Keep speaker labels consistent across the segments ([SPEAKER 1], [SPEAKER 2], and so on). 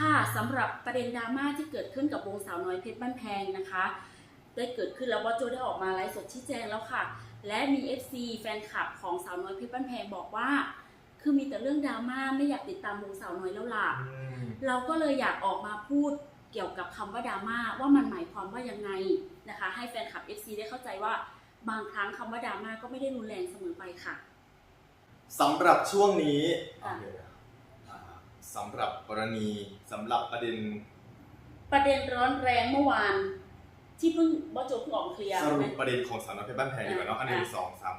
[SPEAKER 1] ค่ะสำหรับประเด็นดราม่าที่เกิดขึ้นกับวงสาวน้อยเพชรบ้านแพงนะคะ ได้เกิดขึ้นแล้วบอสโจได้ออกมาไลฟ์สดชี้แจงแล้วค่ะ และมี FC แฟนคลับของสาวน้อยเพชรบ้านแพงบอกว่า คือมีแต่เรื่องดราม่าไม่อยากติดตามวงสาวน้อยแล้วล่ะเราก็เลยอยากออกมาพูดเกี่ยวกับคำว่าดราม่าว่ามันหมายความว่ายังไงนะคะ ให้แฟนคลับ FC ได้เข้าใจว่าบางครั้งคำว่าดราม่าก็ไม่ได้รุนแรงเสมอไปค่ะ
[SPEAKER 2] สำหรับช่วงนี้
[SPEAKER 1] ค่ะ
[SPEAKER 2] โอเคอ่า สำหรับกรณีสำหรับประเด็น
[SPEAKER 1] ประเด็นร้อนแรงเมื่อวาน ที่เพิ่งบอสโจเพิ่งออกมาเคลียร์
[SPEAKER 2] ส
[SPEAKER 1] ใช่
[SPEAKER 2] รุ
[SPEAKER 1] ไหม
[SPEAKER 2] ปประเด็นของสาวน้อยเพชรบ้านแพงดีกว่าเนาะอันหนึ่ง
[SPEAKER 1] อะ
[SPEAKER 2] สองสาม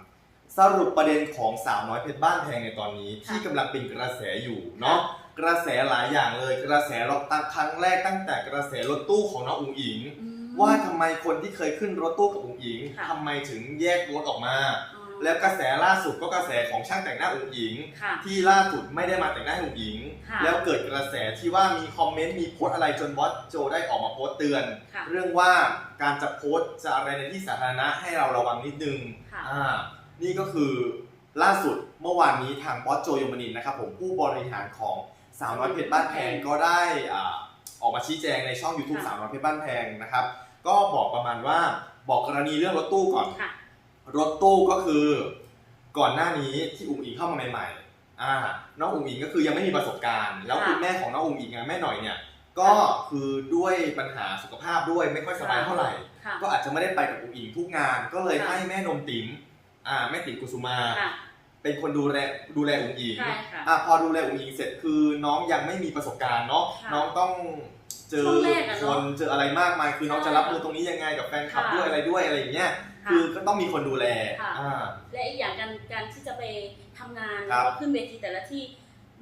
[SPEAKER 2] สรุปประเด็นของสาวน้อยเพชรบ้านแพงในตอนนี้
[SPEAKER 1] ค่ะ
[SPEAKER 2] ที่กำลังเป็นกระแสอยู่เนาะกระแสหลายอย่างเลย กระแสเราตั้งครั้งแรกตั้งแต่กระแสรถตู้ของน้องอุ๋งอิง
[SPEAKER 1] อืม
[SPEAKER 2] ว่าทำไมคนที่เคยขึ้นรถตู้กับอุ๋งอิง
[SPEAKER 1] ค่ะ
[SPEAKER 2] ทำไมถึงแยกรถออกมา
[SPEAKER 1] อ๋อ
[SPEAKER 2] แล้วกระแสล่าสุดก็กระแสของช่างแต่งหน้าอุ๋งอิง
[SPEAKER 1] ค่ะ
[SPEAKER 2] ที่ล่าสุดไม่ได้มาแต่งหน้าให้อุ๋งอิง
[SPEAKER 1] ค่ะ
[SPEAKER 2] แล้วเกิดกระแสที่ว่ามีคอมเมนต์มีโพสต์อะไรจนบอสโจได้ออกมาโพสต์เตือน
[SPEAKER 1] ค่ะ
[SPEAKER 2] เรื่องว่าการจะโพสต์จะอะไรในที่สาธารณะให้เราระวังนิดนึง
[SPEAKER 1] ค่ะ
[SPEAKER 2] อ่านี่ก็คือล่าสุดเมื่อวานนี้ทางบอสโจยมนินทร์นะครับผมผู้บริหารของสาวน้อยเพชรบ้านแพงก็ได้อ่าออกมาชี้แจงในช่อง YouTube
[SPEAKER 1] ค่ะ
[SPEAKER 2] สาวน้อยเพชรบ้านแพงนะครับ ก็บอกประมาณว่าบอกกรณีเรื่องรถตู้ก่อน
[SPEAKER 1] ค่ะ
[SPEAKER 2] รถตู้ก็คือก่อนหน้านี้ที่อุ๋งอิงเข้ามาใหม่ๆอ่าน้องอุ๋งอิงก็คือยังไม่มีประสบการณ์ แล้ว
[SPEAKER 1] ค่ะ
[SPEAKER 2] คุณแม่ของน้องอุ๋งอิงอะแม่หน่อยเนี่ย ก็คือด้วยปัญหาสุขภาพด้วยไม่ค่อยสบายเท่าไหร่
[SPEAKER 1] ค่ะ
[SPEAKER 2] ก็อาจจะไม่ได้ไปกับอุ๋งอิงทุกงาน ก็เลย
[SPEAKER 1] ค่ะ
[SPEAKER 2] ให้แม่นมติ๋มอ่าแม่ติ๋มกุสุมา
[SPEAKER 1] ค่ะ
[SPEAKER 2] เป็นคนดูแลดูแลอุ๋งอิง
[SPEAKER 1] ใช่ค่ะ
[SPEAKER 2] อ่าพอดูแลอุ๋งอิงเสร็จคือน้องยังไม่มีประสบการณ์เนาะ
[SPEAKER 1] ค่ะ
[SPEAKER 2] น้องต้องเจอ
[SPEAKER 1] ช่วงแรกอะ
[SPEAKER 2] ค
[SPEAKER 1] เนอะ
[SPEAKER 2] นเจออะไรมากมาย คือน้อง
[SPEAKER 1] ใช่
[SPEAKER 2] จะรับมือตรงนี้ยังไงกับแฟนคลับ
[SPEAKER 1] ค่ะ
[SPEAKER 2] ด้วยอะไรด้วยอะไรอย่างเงี้ย
[SPEAKER 1] ค่ะ
[SPEAKER 2] คือก็ต้องมีคนดูแล
[SPEAKER 1] ค่ะ
[SPEAKER 2] อ่า
[SPEAKER 1] และอีกอย่างการการที่จะไปทำงาน
[SPEAKER 2] ครับ
[SPEAKER 1] แล้วก็ขึ้นเวทีแต่ละที่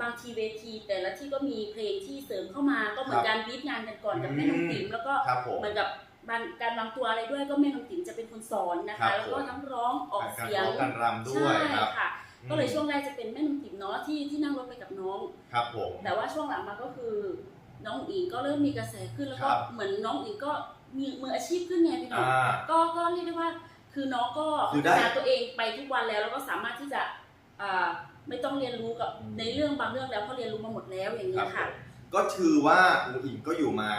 [SPEAKER 1] บางทีเวที แต่ละที่ก็มีเพลงที่เสริมเข้ามาก็เหมือนการบีบงานกันก่อนกับแม่น้องติ๋มแล้วก็
[SPEAKER 2] ครับผม
[SPEAKER 1] เหมือนกับบางการวางตัวอะไรด้วยก็แม่น้องติ๋มจะเป็นคนสอนนะ
[SPEAKER 2] ครั
[SPEAKER 1] คะ
[SPEAKER 2] บ
[SPEAKER 1] แล้วก็
[SPEAKER 2] ผม
[SPEAKER 1] ทั้งร้องออก
[SPEAKER 2] การ
[SPEAKER 1] เสียง
[SPEAKER 2] ร้องการรำด้วย
[SPEAKER 1] ใช่
[SPEAKER 2] ครับ
[SPEAKER 1] ค่ะ ก็เลยช่วงแรกจะเป็นแม่น้องติ๋มเนาะที่ที่นั่งรถไปกับน้อง
[SPEAKER 2] ครับผม
[SPEAKER 1] แต่ว่าช่วงหลังมาก็คือน้องอุ๋งอิงก็เริ่มมีกระแสขึ้นแล้วก็
[SPEAKER 2] ครับ
[SPEAKER 1] เหมือนน้องอุ๋งอิงก็มีมืออาชีพขึ้นไงพี่หน้อง
[SPEAKER 2] อ่า
[SPEAKER 1] ก็ก็เรียกได้ว่า คือน้องก็
[SPEAKER 2] คื
[SPEAKER 1] พั
[SPEAKER 2] อ
[SPEAKER 1] ฒ
[SPEAKER 2] ได้
[SPEAKER 1] นาตัวเองไปทุกวันแล้วแล้วก็สามารถที่จะอ่าไม่ต้องเรียนรู้กับ
[SPEAKER 2] อืม
[SPEAKER 1] ในเรื่องบางเรื่องแล้วเพราะเรียนรู้มาหมดแล้วอย่าง
[SPEAKER 2] ค
[SPEAKER 1] นี้
[SPEAKER 2] รับ
[SPEAKER 1] ย
[SPEAKER 2] ผ
[SPEAKER 1] ค่ะ
[SPEAKER 2] มก็ถือว่าอุ๋งอิงก็อยู่มา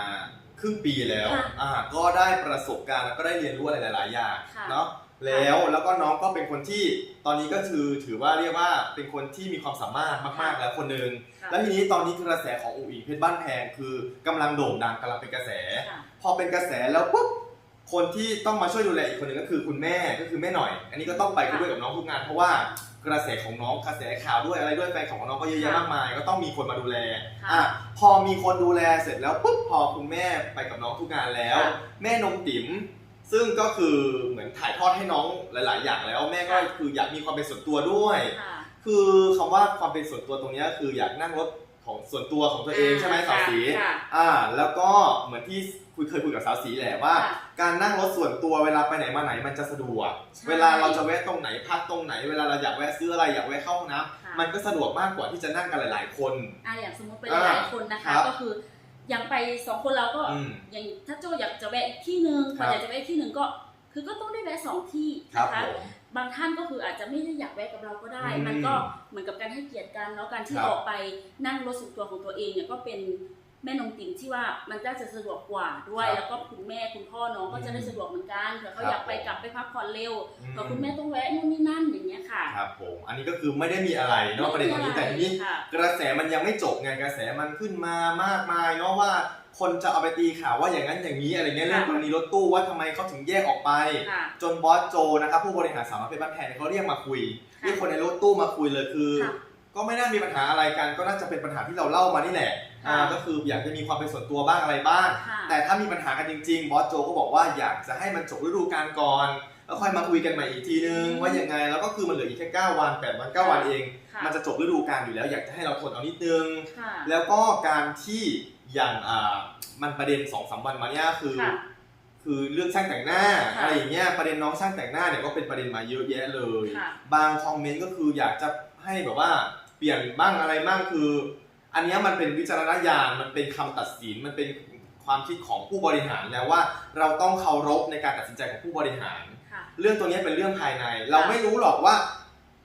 [SPEAKER 2] ครึ่งปีแล้ว
[SPEAKER 1] ค่ะ
[SPEAKER 2] อ่าก็ได้ประสบการณ์แล้วก็ได้เรียนรู้อะไรหลาย ๆ อย่าง
[SPEAKER 1] ค่ะ
[SPEAKER 2] เนาะแล้วแล้วก็น้องก็เป็นคนที่ตอนนี้ก็คือถือว่าเรียกว่าเป็นคนที่มีความสามารถมาก ๆ แล้วคนหนึ่ง
[SPEAKER 1] ค่ะ
[SPEAKER 2] แล้วทีนี้ตอนนี้กระแสของอุ๋งอิงเพชรบ้านแพงคือกำลังโด่งดังกำลังเป็นกระแส
[SPEAKER 1] ค่ะ
[SPEAKER 2] พอเป็นกระแสแล้วปุ๊บ คนที่ต้องมาช่วยดูแลอีกคนหนึ่งก็คือคุณแม่ก็คือแม่หน่อย อันนี้ก็ต้องไปด้วยกับน้องทุกงานเพราะว่ากระแสของน้องกระแสข่าวด้วยอะไรด้วยแฟนของน้องก็เยอะแยะมากมาย ก็ต้องมีคนมาดูแล
[SPEAKER 1] ค่ะ
[SPEAKER 2] อะพอมีคนดูแลเสร็จแล้วปุ๊บพอคุณแม่ไปกับน้องทุกงานแล้ว
[SPEAKER 1] ค่ะ
[SPEAKER 2] แม่นมติ๋มซึ่งก็คือเหมือนถ่ายทอดให้น้องหลาย ๆ อย่างแล้ว แม่ก็
[SPEAKER 1] ค่ะ
[SPEAKER 2] คืออยากมีความเป็นส่วนตัวด้วย
[SPEAKER 1] ค่ะ
[SPEAKER 2] คือคำว่าความเป็นส่วนตัวตรงเนี้ยคืออยากนั่งรถของส่วนตัวของตัวเองใช่ไหมสาวสี
[SPEAKER 1] ค่ะ
[SPEAKER 2] อ่าแล้วก็เหมือนที่ คุยเคยคุยกับสาวสีแหละว่า
[SPEAKER 1] ค่ะ
[SPEAKER 2] การนั่งรถส่วนตัวเวลาไปไหนมาไหนมันจะสะดวก
[SPEAKER 1] ใช่
[SPEAKER 2] เวลาเราจะแวะตรงไหนพักตรงไหน เวลาเราอยากแวะซื้ออะไรอยากแวะเข้าห้องน้
[SPEAKER 1] ค่ะำ
[SPEAKER 2] มันก็สะดวกมากกว่าที่จะนั่งกันหลาย ๆ คน
[SPEAKER 1] อ่าอย่างสมมติไป
[SPEAKER 2] อ่า
[SPEAKER 1] หลายๆคนนะคะ
[SPEAKER 2] ครับ
[SPEAKER 1] ก็คืออย่างไปสองคนเราก็
[SPEAKER 2] อืม
[SPEAKER 1] อย่างถ้าโจอยากจะแวะอีกที่หนึ่ง
[SPEAKER 2] ครับ
[SPEAKER 1] อยากจะแวะอีกที่หนึ่งก็ คือก็ต้องได้แวะสองที่
[SPEAKER 2] ครับ
[SPEAKER 1] นะคะ
[SPEAKER 2] ผม
[SPEAKER 1] บางท่านก็คืออาจจะไม่ได้อยากแวะกับเราก็ได้
[SPEAKER 2] อืม
[SPEAKER 1] มันก็เหมือนกับการให้เกียรติกันแล้วการที่
[SPEAKER 2] ครับ
[SPEAKER 1] ออกไปนั่งรถส่วนตัวของตัวเองเนี่ยก็เป็น แม่นมติ๋มที่ว่ามันก็จะสะดวกกว่าด้วย
[SPEAKER 2] ครับ
[SPEAKER 1] แล้วก็คุณแม่คุณพ่อน้องก็จะได้สะดวกเหมือนกันเผื่อเขา
[SPEAKER 2] ครับ
[SPEAKER 1] อยากไปกลับไปพักผ่อนเร็ว
[SPEAKER 2] อืม
[SPEAKER 1] แต่คุณแม่ต้องแวะนู่นนี่นั่นอย่างเงี้ยค่ะ
[SPEAKER 2] ครับผมอันนี้ก็คือไม่ได้มีอะไรเนาะประเด็นตรงนี้แต่ทีนี้
[SPEAKER 1] ค่ะ
[SPEAKER 2] กระแสมันยังไม่จบไงกระแสมันขึ้นมามากมายเนาะว่าคนจะเอาไปตีข่าวว่าอย่างนั้นอย่างนี้อะไรเงี้ยเรื่อง
[SPEAKER 1] ค่ะ
[SPEAKER 2] กรณีรถตู้ว่าทำไมเขาถึงแยกออกไป
[SPEAKER 1] ค่ะ
[SPEAKER 2] จนบอสโจนะครับผู้บริหารสาวน้อยเพชรบ้านแพงเนี่ยเขาเรียกมาคุย
[SPEAKER 1] ค่ะ
[SPEAKER 2] เรียกคนในรถตู้มาคุยเลยคือ
[SPEAKER 1] ค่ะ
[SPEAKER 2] ก็ไม่น่ามีปัญหาอะไรกันก็น่าจะเป็นปัญหาที่เราเล่ามานี่แหละ อ่า
[SPEAKER 1] ค่ะ
[SPEAKER 2] ก็คืออยากจะมีความเป็นส่วนตัวบ้างอะไรบ้าง
[SPEAKER 1] ค่ะ
[SPEAKER 2] แต่ถ้ามีปัญหากันจริง ๆ บอสโจก็บอกว่าอยากจะให้มันจบฤดูกาลก่อนแล้วค่อยมาคุยกันใหม่อีกทีนึง
[SPEAKER 1] อืม
[SPEAKER 2] ว่ายังไงแล้วก็คือมันเหลืออีกแค่9วัน8วัน9วันเอง
[SPEAKER 1] ค่ะ
[SPEAKER 2] มันจะจบฤดูกาลอยู่แล้ว อยากจะให้เราทนเอานิดนึง
[SPEAKER 1] ค่ะ
[SPEAKER 2] แล้วก็การที่อย่างอ่ามันประเด็น2อสวันมาเนี่ยคือ
[SPEAKER 1] ค่ะ
[SPEAKER 2] คือเรื่องช่างแต่งหน้า
[SPEAKER 1] ค่ะ
[SPEAKER 2] อะไรอย่างเงี้ยประเด็นน้องช่างแต่งหน้าเนี่ยก็เป็นประเด็นมาเยอะแยะเลย
[SPEAKER 1] ค่ะ
[SPEAKER 2] บางคอมเมนต์ก็คืออยากจะให้แบบว่าเปลี่ยนบ้างอะไรบ้างคือ อันเนี้ยมันเป็นวิจารณญาณมันเป็นคำตัดสินมันเป็นความคิดของผู้บริหารแล้วว่าเราต้องเคารพในการตัดสินใจของผู้บริหาร
[SPEAKER 1] ค่ะ
[SPEAKER 2] เรื่องตัวเนี้ยเป็นเรื่องภายใน เราไม่รู้หรอกว่า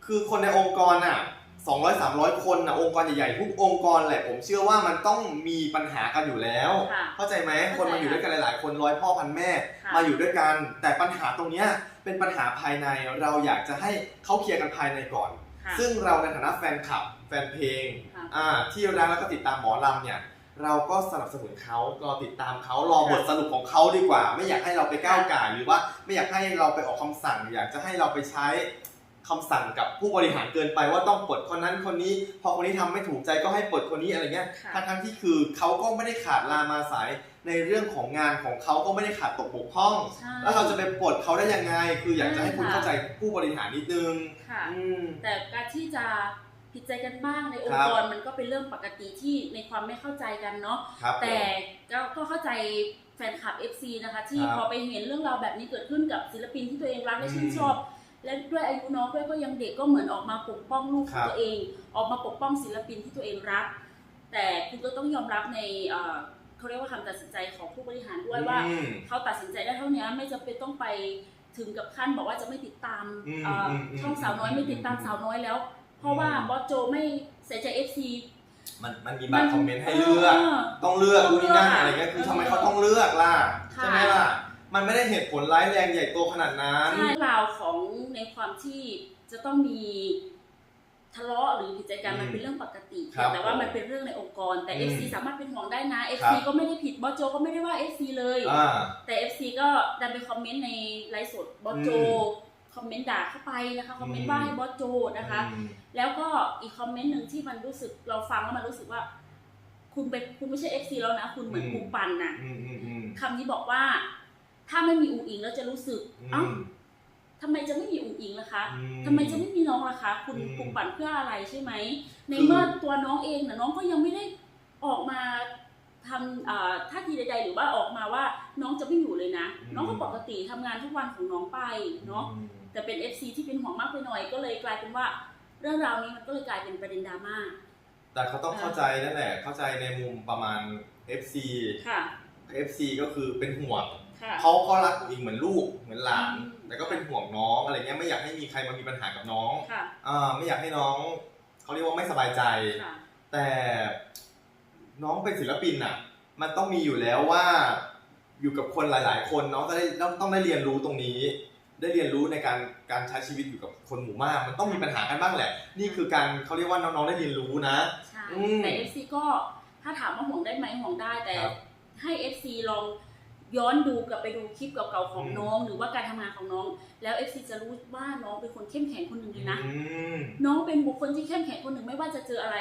[SPEAKER 2] คือคนในองค์กรน่ะ200 300 คนนะองค์กรใหญ่ๆทุกองค์กรแหละผมเชื่อว่ามันต้องมีปัญหากันอยู่แล้ว
[SPEAKER 1] ค่ะ
[SPEAKER 2] เข้าใจไหม
[SPEAKER 1] เข้าใจ
[SPEAKER 2] คนมาอยู่ด้วยกันหลายๆ คนร้อยพ่อพันแม่
[SPEAKER 1] ค่ะ
[SPEAKER 2] มาอยู่ด้วยกัน แต่ปัญหาตรงเนี้ยเป็นปัญหาภายในเราอยากจะให้เขาเคลียร์กันภายในก่อน
[SPEAKER 1] ค่ะ
[SPEAKER 2] ซึ่งเราในฐานะแฟนคลับแฟนเพลง
[SPEAKER 1] ค่ะ
[SPEAKER 2] อ่าที่รักแล้วก็ติดตามหมอลำเนี่ย เราก็สนับสนุนเขารอติดตามเขารอบทสรุปของเขาดีกว่า ไม่อยากให้เราไปก้าวก่ายหรือว่าไม่อยากให้เราไปออกคำสั่ง อยากจะให้เราไปใช้ คำสั่งกับผู้บริหารเกินไปว่าต้องปลดคนนั้นคนนี้ พอคนนี้ทำไม่ถูกใจก็ให้ปลดคนนี้อะไรเงี้ย
[SPEAKER 1] ค่ะ
[SPEAKER 2] ทั้งทั้งๆที่คือเขาก็ไม่ได้ขาดลามาสายในเรื่องของงานของเขาก็ไม่ได้ขาดตกบกพร่อง
[SPEAKER 1] ใช่
[SPEAKER 2] แล้วเราจะไปปลดเขาได้ยังไง คืออยากจะให้คุณ
[SPEAKER 1] ใช่ค่ะ
[SPEAKER 2] เข้าใจผู้บริหารนิดนึง
[SPEAKER 1] ค่ะ
[SPEAKER 2] อืม
[SPEAKER 1] แต่การที่จะผิดใจกันบ้างในอง
[SPEAKER 2] ครั
[SPEAKER 1] ค์
[SPEAKER 2] บ
[SPEAKER 1] กรมันก็เป็นเรื่องปกติที่ในความไม่เข้าใจกันเนาะ
[SPEAKER 2] ครับผม
[SPEAKER 1] แต่ก็ก็เข้าใจแฟนคลับ FC นะคะ ที่
[SPEAKER 2] ครับ
[SPEAKER 1] พอไปเห็นเรื่องราวแบบนี้เกิดขึ้นกับศิลปินที่ตัวเองรักและ
[SPEAKER 2] อืม
[SPEAKER 1] ชื่นชอบ และด้วยอายุน้องด้วยก็ยังเด็กก็เหมือนออกมาปกป้องลูกข
[SPEAKER 2] ค
[SPEAKER 1] อ
[SPEAKER 2] รั
[SPEAKER 1] ง
[SPEAKER 2] บ
[SPEAKER 1] ตัวเอง ออกมาปกป้องศิลปินที่ตัวเองรัก แต่คุณก็ต้องยอมรับในเอ่อเขาเรียกว่าคำตัดสินใจของผู้บริหารด้วยว่า
[SPEAKER 2] อืม
[SPEAKER 1] เขาตัดสินใจได้เท่านี้ไม่จำเป็นต้องไปถึงกับขั้นบอกว่าจะไม่ติดตาม
[SPEAKER 2] อืม
[SPEAKER 1] เอ่ออ
[SPEAKER 2] มอืม
[SPEAKER 1] ช่องสาวน้อยไม่ติดตามสาวน้อยแล้ว เพราะว่า
[SPEAKER 2] อืม
[SPEAKER 1] บอสโจไม่ใส่ใจ FC
[SPEAKER 2] มันมันมีบางคอมเมนต์ให้เลือก
[SPEAKER 1] เออ
[SPEAKER 2] ต้องเลือก
[SPEAKER 1] ต้
[SPEAKER 2] ดู
[SPEAKER 1] อง
[SPEAKER 2] นี่นั่น
[SPEAKER 1] เลือก
[SPEAKER 2] อะไรเงี้ยคือ
[SPEAKER 1] เออ
[SPEAKER 2] ทำไมเขาต้องเลือกล่ะ
[SPEAKER 1] ค่ะ
[SPEAKER 2] ใช่ไหมล่ะ มันไม่ได้เหตุผลร้ายแรงใหญ่โตขนาดนั้น
[SPEAKER 1] ใช่ราวของในความที่จะต้องมีทะเลาะหรือผิดใจกัน
[SPEAKER 2] อืม
[SPEAKER 1] มันเป็นเรื่องปกติ
[SPEAKER 2] ครับ
[SPEAKER 1] แต่ว่ามันเป็นเรื่องในองค์กร แต่
[SPEAKER 2] อืม
[SPEAKER 1] FC สามารถเป็นห่วงได้นะ
[SPEAKER 2] ครั
[SPEAKER 1] FC
[SPEAKER 2] บ
[SPEAKER 1] ก็ไม่ได้ผิดบอสโจก็ไม่ได้ว่า FC เลย
[SPEAKER 2] อ่า
[SPEAKER 1] แต่ FC ก็ดันไปคอมเมนต์ในไลฟ์สดบอสโจ
[SPEAKER 2] อืม
[SPEAKER 1] คอมเมนต์ด่าเข้าไปนะคะคอมเมน
[SPEAKER 2] อื
[SPEAKER 1] ต์
[SPEAKER 2] ม
[SPEAKER 1] ว่าให้บอสโจนะคะ
[SPEAKER 2] อืม
[SPEAKER 1] แล้วก็อีกคอมเมนต์หนึ่งที่มันรู้สึกเราฟังแล้วมันรู้สึกว่า คุณเป็นคุณไม่ใช่ FC แล้วนะ คุณเหมือน
[SPEAKER 2] อืม
[SPEAKER 1] ปูปั่นน่ะ
[SPEAKER 2] อืมอืมอืม
[SPEAKER 1] คำนี้บอกว่า ถ้าไม่มีอุ๋งอิงแล้วจะรู้สึกเอ้าทำไมจะไม่มีอุ๋งอิงล่ะคะ
[SPEAKER 2] อื
[SPEAKER 1] ทำไมจะไม่มีน้องล่ะคะ คุณ
[SPEAKER 2] อืม
[SPEAKER 1] ปลุกปั่นเพื่ออะไรใช่ไหม ใน
[SPEAKER 2] คือ
[SPEAKER 1] เมื่อตัวน้องเองนะน้องก็ยังไม่ได้ออกมาทำอ่าท่าทีใดๆหรือว่าออกมาว่าน้องจะไม่อยู่เลยนะ น้องก็ปกติทำงานทุกวันของน้องไปเนาะ
[SPEAKER 2] อืม
[SPEAKER 1] แต่เป็น FC ที่เป็นห่วงมากไปหน่อย ก็เลยกลายเป็นว่าเรื่องราวนี้มันก็เลยกลายเป็นประเด็นดราม่า
[SPEAKER 2] แต่เขาต้องเข้าใจนั่นแหละเข้าใจในมุมประมาณ FC
[SPEAKER 1] ค่ะ
[SPEAKER 2] FC ก็คือเป็นห่วง
[SPEAKER 1] ค่ะ
[SPEAKER 2] เขาก็รักอีกเหมือนลูกเหมือนหลาน
[SPEAKER 1] อืม
[SPEAKER 2] แต่ก็เป็นห่วงน้องอะไรเงี้ยไม่อยากให้มีใครมามีปัญหากับน้อง
[SPEAKER 1] ค่ะ
[SPEAKER 2] อ่าไม่อยากให้น้องเขาเรียกว่าไม่สบายใจ
[SPEAKER 1] ค่ะ
[SPEAKER 2] แต่น้องเป็นศิลปินอะ มันต้องมีอยู่แล้วว่า อยู่กับคนหลาย ๆ คนน้องจะได้ต้องต้องได้เรียนรู้ตรงนี้ได้เรียนรู้ในการการใช้ชีวิตอยู่กับคนหมู่มาก มันต้องมีปัญหากันบ้างแหละ นี่คือการเขาเรียกว่าน้องๆได้เรียนรู้นะ
[SPEAKER 1] ใช่
[SPEAKER 2] อืม
[SPEAKER 1] แต่ FC ก็ถ้าถามว่าห่วงได้ไหมห่วงได้แต่
[SPEAKER 2] ครับ
[SPEAKER 1] ให้ FC ลอง ย้อนดูกลับไปดูคลิปเก่าๆของ
[SPEAKER 2] อืม
[SPEAKER 1] น้อง หรือว่าการทำงานของน้อง แล้ว FC จะรู้ว่าน้องเป็นคนเข้มแข็งคนหนึ่งเลยนะ
[SPEAKER 2] อืม
[SPEAKER 1] น้องเป็นบุคคลที่เข้มแข็งคนหนึ่งไม่ว่าจะเจออะไร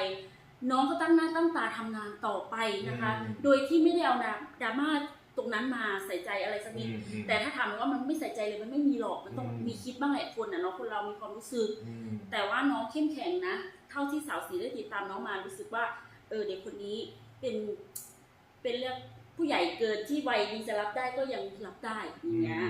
[SPEAKER 1] น้องก็ตั้งหน้าตั้งตาทำงานต่อไปนะคะ
[SPEAKER 2] อืม
[SPEAKER 1] โดยที่ไม่ได้เอาดราม่าตรงนั้นมาใส่ใจอะไรสักนิด
[SPEAKER 2] อืมอืม
[SPEAKER 1] แต่ถ้าถามว่ามันไม่ใส่ใจเลยมันไม่มีหรอกมันต้อง
[SPEAKER 2] อืม
[SPEAKER 1] มีคิดบ้างแหละคนอะเนาะคนเรามีความรู้สึก
[SPEAKER 2] อืม
[SPEAKER 1] แต่ว่าน้องเข้มแข็งนะ เท่าที่สาวสีได้ติดตามน้องมารู้สึกว่า เออเด็กคนนี้เป็นเป็นเรื่อง ผู้ใหญ่เกินที่วัยนี้จะรับได้ก็ยังรับได้อย่างเงี้ย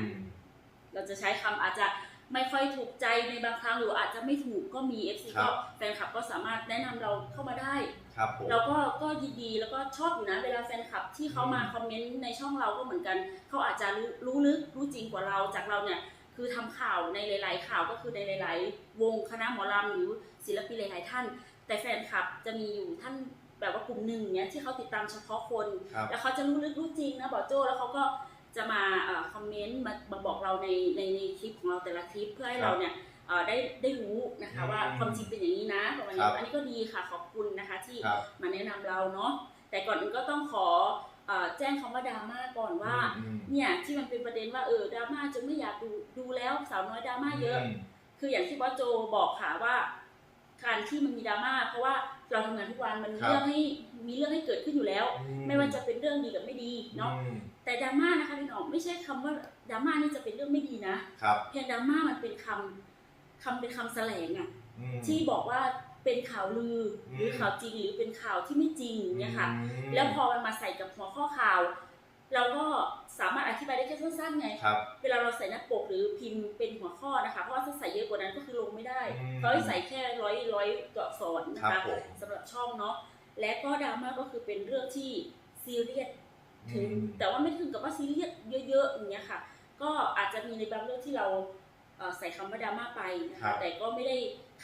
[SPEAKER 1] เราจะใช้คำอาจจะไม่ค่อยถูกใจในบางครั้งหรืออาจจะไม่ถูกก็มี FC
[SPEAKER 2] ครั
[SPEAKER 1] ก็
[SPEAKER 2] บ
[SPEAKER 1] แฟนคลับก็สามารถแนะนำเราเข้ามาได้
[SPEAKER 2] ครับผม
[SPEAKER 1] เราก็ก็ยินดีแล้วก็ชอบอยู่นะเวลาแฟนคลับที่เขามาคอมเมนต์ในช่องเราก็เหมือนกันเขาอาจจะรู้รู้ลึกรู้จริงกว่าเราจากเราเนี่ยคือทำข่าวในหลาย ๆ ข่าวก็คือในหลาย ๆ วงคณะหมอลำหรือศิลปินหลาย ๆ ท่าน แต่แฟนคลับจะมีอยู่ท่าน แบบว่ากลุ่มหนึ่งเนี่ยที่เขาติดตามเฉพาะคน
[SPEAKER 2] ครับ
[SPEAKER 1] แล้วเขาจะรู้ลึกรู้จริงนะบอกโจ้แล้วเขาก็จะมาเอ่อคอมเมนต์มามาบอกเราในในในคลิปของเราแต่ละคลิปเพื่อให้เราเนี่ยเอ่อได้ได้รู้นะคะว่า
[SPEAKER 2] อืม
[SPEAKER 1] ความจริงเป็นอย่างนี้นะประมาณ
[SPEAKER 2] ครั
[SPEAKER 1] นี้
[SPEAKER 2] บ
[SPEAKER 1] อันนี้ก็ดีค่ะขอบคุณนะคะที่
[SPEAKER 2] ครับ
[SPEAKER 1] มาแนะนำเราเนาะแต่ก่อนอื่นก็ต้องขอเอ่อแจ้งคำว่าดราม่าก่อนว่า
[SPEAKER 2] อืม
[SPEAKER 1] เนี่ยที่มันเป็นประเด็นว่าเออดราม่าจนไม่อยากดูดูแล้วสาวน้อยดราม่าเยอะ
[SPEAKER 2] ม
[SPEAKER 1] คืออย่างที่บอสโจบอกค่ะว่า การที่มันมีดราม่าเพราะว่า เราทำงานทุกวันมันมี
[SPEAKER 2] ครับ
[SPEAKER 1] เรื่องให้มีเรื่องให้เกิดขึ้นอยู่แล้ว
[SPEAKER 2] อื
[SPEAKER 1] ไม่ว่าจะเป็นเรื่องดีกับไม่ดีเนาะ
[SPEAKER 2] อืม
[SPEAKER 1] แต่ดราม่านะคะพี่น้องไม่ใช่คำว่าดราม่านี่จะเป็นเรื่องไม่ดีนะครับเพียงดราม่ามันเป็นคำคำเป็นคำแสลงอะ
[SPEAKER 2] อืม
[SPEAKER 1] ที่บอกว่าเป็นข่าวลืออ
[SPEAKER 2] ม
[SPEAKER 1] หรือข่าวจริงหรือเป็นข่าวที่ไม่จริงเนี่ยค่ะ
[SPEAKER 2] อืม
[SPEAKER 1] แล้วพอมันมาใส่กับหัวข้อข่าว เราก็สามารถอธิบายได้แค่สั้นๆไง
[SPEAKER 2] ครับ
[SPEAKER 1] เวลาเราใส่หน้าปกหรือพิมพ์เป็นหัวข้อนะคะ เพราะว่าถ้าใส่เยอะกว่านั้นก็คือลงไม่ได้
[SPEAKER 2] อืม
[SPEAKER 1] เขาให้ใส่แค่ร้อยร้อยตัวอักษรนะ
[SPEAKER 2] ครั
[SPEAKER 1] คะ
[SPEAKER 2] บผม
[SPEAKER 1] สำหรับช่องเนาะ และก็ดราม่าก็คือเป็นเรื่องที่ซีเรียส ถึง
[SPEAKER 2] อืม
[SPEAKER 1] แต่ว่าไม่ถึงกับว่าซีเรียสเยอะๆอย่างเงี้ยค่ะ ก็อาจจะมีในบางเรื่องที่เราเอ่อใส่คำว่าดราม่าไปนะ
[SPEAKER 2] ครั
[SPEAKER 1] คะ
[SPEAKER 2] บ
[SPEAKER 1] แต่ก็ไม่ได้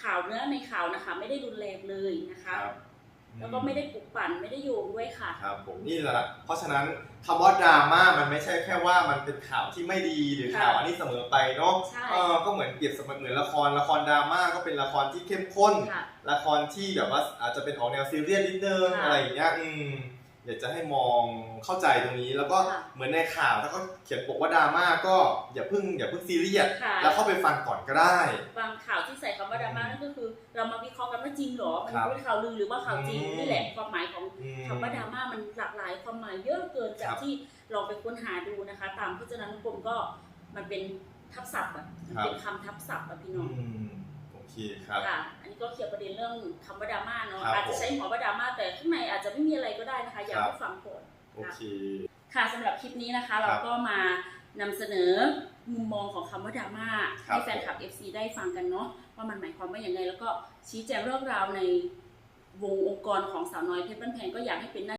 [SPEAKER 1] ข่าวเนื้อในข่าวนะคะ ไม่ได้รุนแรงเลยนะคะ
[SPEAKER 2] ครับ
[SPEAKER 1] แล้วก็ไม่ได้ปลุกปั่นไม่ได้โยงด้วยค่ะ
[SPEAKER 2] ครับผมนี่แหละเพราะฉะนั้นคำว่าดราม่ามันไม่ใช่แค่ว่ามันเป็นข่าวที่ไม่ดีหรือ
[SPEAKER 1] ค่ะ
[SPEAKER 2] ข่าวอันนี้เสมอไปเนาะ
[SPEAKER 1] ใช่
[SPEAKER 2] เออก็เหมือนเปรียบเสมือนเหมือนละครละครดราม่าก็เป็นละครที่เข้มข้น
[SPEAKER 1] ค่ะ
[SPEAKER 2] ละครที่แบบว่าอาจจะเป็นออกแนวซีเรียสนิดนึง
[SPEAKER 1] ค่ะ
[SPEAKER 2] อะไรอย่างเงี้ยอืม อยากจะให้มองเข้าใจตรงนี้ แล้วก็
[SPEAKER 1] ค่ะ
[SPEAKER 2] เหมือนในข่าวถ้าเขาเขียนปกว่าดราม่าก็อย่าเพิ่งอย่าเพิ่งซีเรียส
[SPEAKER 1] ค่ะ
[SPEAKER 2] แล้วเข้าไปฟังก่อนก็ได้
[SPEAKER 1] บางข่าวที่ใส่คำว่าดราม่านั่นก็คือ เรามาวิเคราะห์กันว่าจริงเหรอมัน
[SPEAKER 2] ครับ
[SPEAKER 1] เป็นข่าวลือหรือว่าข่าวจริง
[SPEAKER 2] อืม
[SPEAKER 1] นี่แหละความหมายของ
[SPEAKER 2] อืม
[SPEAKER 1] คำว่าดราม่ามันหลากหลายความหมายเยอะเกินจา
[SPEAKER 2] ค
[SPEAKER 1] ก
[SPEAKER 2] รับ
[SPEAKER 1] ที่ลองไปค้นหาดูนะคะ ตามพจนานุกรมก็มันเป็นทับศัพท์อะมันเป็นคำทับศัพท์อะพี่น้อง
[SPEAKER 2] อืมโอเคครับ
[SPEAKER 1] ค่ะอันนี้ ก็เคลียร์ประเด็นเรื่องคำว่าดราม่าเนาะ
[SPEAKER 2] ครับ
[SPEAKER 1] อาจจะใช้หัวว่าดราม่าแต่ข้างในอาจจะไม่มีอะไรก็ได้นะคะ อยาก
[SPEAKER 2] ครับ
[SPEAKER 1] ให้ฟังก่อน
[SPEAKER 2] โอเค
[SPEAKER 1] ค่ะสำหรับคลิปนี้นะคะ เราก็มานำเสนอมุมมองของคำว่าดราม่า
[SPEAKER 2] ครับ
[SPEAKER 1] ให้แฟนคลับ FC ได้ฟังกันเนาะว่ามันหมายความว่าอย่างไรแล้วก็ชี้แจงเรื่องราวในวงองค์กรของสาวน้อยเพชรบ้านแพงก็อยากให้เป็นหน้า